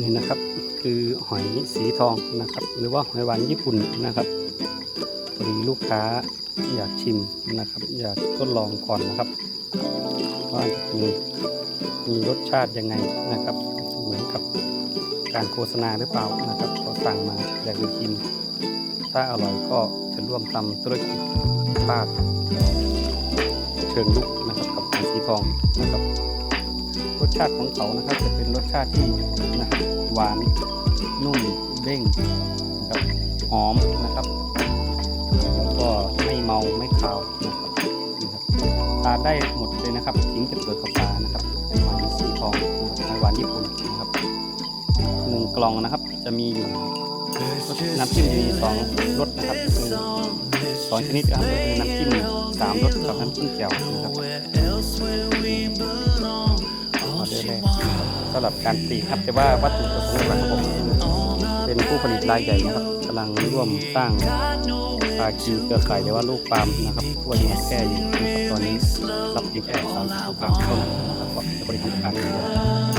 นี่นะครับ คือหอยสีทองนะครับ หรือว่าหอยหวานญี่ปุ่นนะครับพอดีลูกค้าอยากชิมนะครับ อยากทดลองก่อนนะครับว่ามีมีรสชาติยังไงนะครับ เหมือนกับการโฆษณาหรือเปล่านะครับเขาสั่งมาอยากไปชิม ถ้าอร่อยก็จะร่วมทำธุรกิจภาคเชิงลุกนะครับกับหอยสีทองนะครับ รสชาติของเขานะครับ จะเป็นรสชาติที่นะหวานนุ่มเด้งนะครับหอมนะครับแล้วก็ไม่เมาไม่คาวนะครับทานได้หมดเลยนะครับถึงจะเปิดกับปานะครับเป็นหวานสีทองนะครับหวานญี่ปุ่นนะครับหนึ่งกล่องนะครับจะมีอยู่น้ำจิ้มจะมีสองรสนะครับสองชนิดนะครับก็คือน้ำจิ้มสามรสกับน้ำจิ้มแจ่วนะครับ สำหรับการตีครับ แต่ว่าวัตถุประสงค์หลักของผมเป็นผู้ผลิตรายใหญ่นะครับกำลังร่วมสร้างภาคีเครือข่ายหรือว่าลูกปาล์มนะครับทั่วยังแก้อยู่นะครับตอนนี้รับอยู่แค่สามสิบลูกว่าต้นนะครับก็จะบริหารการ